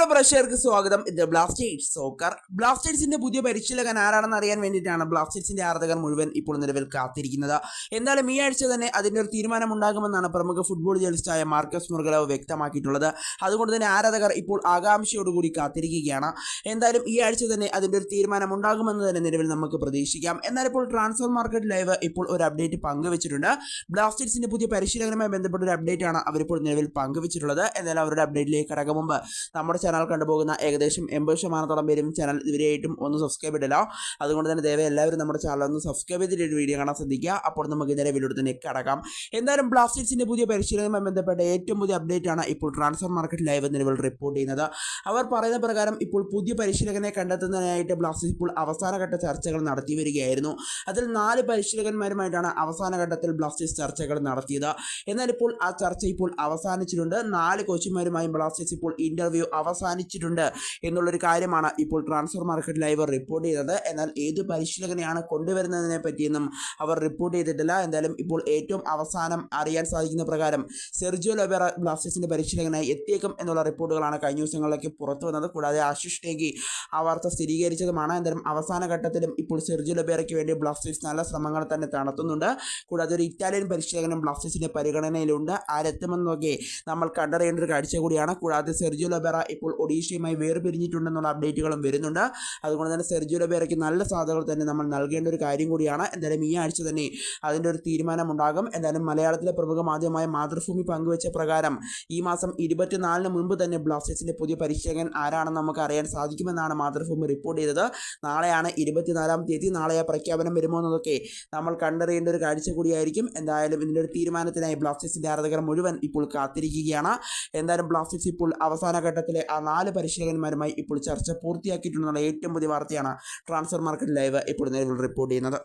പ്രിയപ്പെട്ട പ്രേക്ഷകർക്ക് സ്വാഗതം. ഇത് ബ്ലാസ്റ്റേഴ്സ് സോക്കർ. ബ്ലാസ്റ്റേഴ്സിന്റെ പുതിയ പരിശീലകൻ ആരാണെന്ന് അറിയാൻ വേണ്ടിയിട്ടാണ് ബ്ലാസ്റ്റേഴ്സിന്റെ ആരാധകർ മുഴുവൻ ഇപ്പോൾ നിലവിൽ കാത്തിരിക്കുന്നത്. എന്തായാലും ഈ ആഴ്ച തന്നെ അതിന്റെ ഒരു തീരുമാനം ഉണ്ടാകുമെന്നാണ് പ്രമുഖ ഫുട്ബോൾ ജേർണലിസ്റ്റായ മാർക്കസ് മുർഗലവ് വ്യക്തമാക്കിയിട്ടുള്ളത്. അതുകൊണ്ട് തന്നെ ആരാധകർ ഇപ്പോൾ ആകാംക്ഷയോടുകൂടി കാത്തിരിക്കുകയാണ്. എന്തായാലും ഈ ആഴ്ച തന്നെ അതിന്റെ ഒരു തീരുമാനം ഉണ്ടാകുമെന്ന് തന്നെ നിലവിൽ നമുക്ക് പ്രതീക്ഷിക്കാം. എന്നാൽ ഇപ്പോൾ ട്രാൻസ്ഫർ മാർക്കറ്റ് ലൈവ് ഇപ്പോൾ ഒരു അപ്ഡേറ്റ് പങ്കുവച്ചിട്ടുണ്ട്. ബ്ലാസ്റ്റേഴ്സിന്റെ പുതിയ പരിശീലകനുമായി ബന്ധപ്പെട്ട ഒരു അപ്ഡേറ്റ് ആണ് അവരിപ്പോൾ നിലവിൽ പങ്കുവച്ചിട്ടുള്ളത്. എന്നാലും അവരുടെ അപ്ഡേറ്റിലേക്ക് കടക്കും മുമ്പ് നമ്മുടെ ചാനൽ കണ്ടുപോകുന്ന ഏകദേശം എൺപത് ശതമാനത്തോളം പേരും ചാനൽ ഇതുവരെയായിട്ടും ഒന്ന് സബ്സ്ക്രൈബ് ഇടില്ല അതുകൊണ്ട് തന്നെ ദയവായി എല്ലാവരും നമ്മുടെ ചാനൽ ഒന്ന് സബ്സ്ക്രൈബ് ചെയ്തിട്ട് വീഡിയോ കാണാൻ ശ്രദ്ധിക്കുക. അപ്പോൾ നമുക്ക് നേരെ തന്നെ കടക്കാം. എന്തായാലും ബ്ലാസ്റ്റേഴ്സിന്റെ പുതിയ പരിശീലനവുമായി ബന്ധപ്പെട്ട ഏറ്റവും പുതിയ അപ്ഡേറ്റ് ആണ് ഇപ്പോൾ ട്രാൻസ്ഫർ മാർക്കറ്റ് ലൈവ് നിലവിൽ റിപ്പോർട്ട് ചെയ്യുന്നത്. അവർ പറയുന്ന പ്രകാരം ഇപ്പോൾ പുതിയ പരിശീലകനെ കണ്ടെത്തുന്നതിനായിട്ട് ബ്ലാസ്റ്റേഴ്സ് ഇപ്പോൾ അവസാനഘട്ട ചർച്ചകൾ നടത്തി വരികയായിരുന്നു. അതിൽ നാല് പരിശീലകന്മാരുമായിട്ടാണ് അവസാന ഘട്ടത്തിൽ ബ്ലാസ്റ്റേഴ്സ് ചർച്ചകൾ നടത്തിയത്. എന്നാൽ ഇപ്പോൾ ആ ചർച്ച ഇപ്പോൾ അവസാനിച്ചിട്ടുണ്ട്. നാല് കോച്ചുമാരുമായും ബ്ലാസ്റ്റേഴ്സ് ഇപ്പോൾ ഇന്റർവ്യൂ അവസാനിച്ചിട്ടുണ്ട് എന്നുള്ളൊരു കാര്യമാണ് ഇപ്പോൾ ട്രാൻസ്ഫർ മാർക്കറ്റ് ലൈവ് റിപ്പോർട്ട് ചെയ്തത്. എന്നാൽ ഏത് പരിശീലകനെയാണ് കൊണ്ടുവരുന്നതിനെ പറ്റിയൊന്നും അവർ റിപ്പോർട്ട് ചെയ്തിട്ടില്ല. എന്തായാലും ഇപ്പോൾ ഏറ്റവും അവസാനം അറിയാൻ സാധിക്കുന്ന പ്രകാരം സെർജിയോ ലൊബേറ ബ്ലാസ്റ്റേഴ്സിന്റെ പരിശീലകനായി എത്തിയേക്കും എന്നുള്ള റിപ്പോർട്ടുകളാണ് കഴിഞ്ഞ ദിവസങ്ങളിലേക്ക് പുറത്തു വന്നത്. കൂടാതെ ആശിഷ് നേഗി ആ വാർത്ത സ്ഥിരീകരിച്ചതുമാണ്. എന്തായാലും അവസാന ഘട്ടത്തിലും ഇപ്പോൾ സെർജിയോ ലൊബേറയ്ക്ക് വേണ്ടി ബ്ലാസ്റ്റേഴ്സ് നല്ല ശ്രമങ്ങൾ തന്നെ നടത്തുന്നുണ്ട്. കൂടാതെ ഒരു ഇറ്റാലിയൻ പരിശീലകനും ബ്ലാസ്റ്റേഴ്സിന്റെ പരിഗണനയിലുണ്ട്. ആരെത്തുമെന്നൊക്കെ നമ്മൾ കണ്ടറിയേണ്ട ഒരു കാഴ്ച കൂടിയാണ്. കൂടാതെ സെർജിയോ ലൊബേറ ഇപ്പോൾ ഒഡീഷയുമായി വേർപിരിഞ്ഞിട്ടുണ്ടെന്നുള്ള അപ്ഡേറ്റുകളും വരുന്നുണ്ട്. അതുകൊണ്ട് തന്നെ സെർജിയോ പേരയ്ക്ക് നല്ല സാധ്യതകൾ തന്നെ നമ്മൾ നൽകേണ്ട ഒരു കാര്യം കൂടിയാണ്. എന്തായാലും ഈ ആഴ്ച തന്നെ അതിന്റെ ഒരു തീരുമാനമുണ്ടാകും. എന്തായാലും മലയാളത്തിലെ പ്രമുഖ മാധ്യമമായ മാതൃഭൂമി പങ്കുവച്ച പ്രകാരം ഈ മാസം ഇരുപത്തിനാലിന് മുമ്പ് തന്നെ ബ്ലാസ്റ്റേഴ്സിന്റെ പുതിയ പരിശീലകൻ ആരാണെന്ന് നമുക്ക് അറിയാൻ സാധിക്കുമെന്നാണ് മാതൃഭൂമി റിപ്പോർട്ട് ചെയ്തത്. നാളെയാണ് ഇരുപത്തിനാലാം തീയതി. നാളെ ആ പ്രഖ്യാപനം വരുമോ എന്നതൊക്കെ നമ്മൾ കണ്ടറിയേണ്ട ഒരു കാഴ്ച കൂടിയായിരിക്കും. എന്തായാലും ഇതിന്റെ ഒരു തീരുമാനത്തിനായി ബ്ലാസ്റ്റേഴ്സിന്റെ ആരാധകർ മുഴുവൻ ഇപ്പോൾ കാത്തിരിക്കുകയാണ്. എന്തായാലും ബ്ലാസ്റ്റേഴ്സ് ഇപ്പോൾ അവസാന ഘട്ടത്തിലെ ആ നാല് പരിശീലകന്മാരുമായി ഇപ്പോൾ ചർച്ച പൂർത്തിയാക്കിയിട്ടുണ്ടെന്നുള്ള ഏറ്റവും പുതിയ വാർത്തയാണ് ട്രാൻസ്ഫർ മാർക്കറ്റ് ലൈവ് ഇപ്പോൾ നിലവിൽ റിപ്പോർട്ട് ചെയ്യുന്നത്.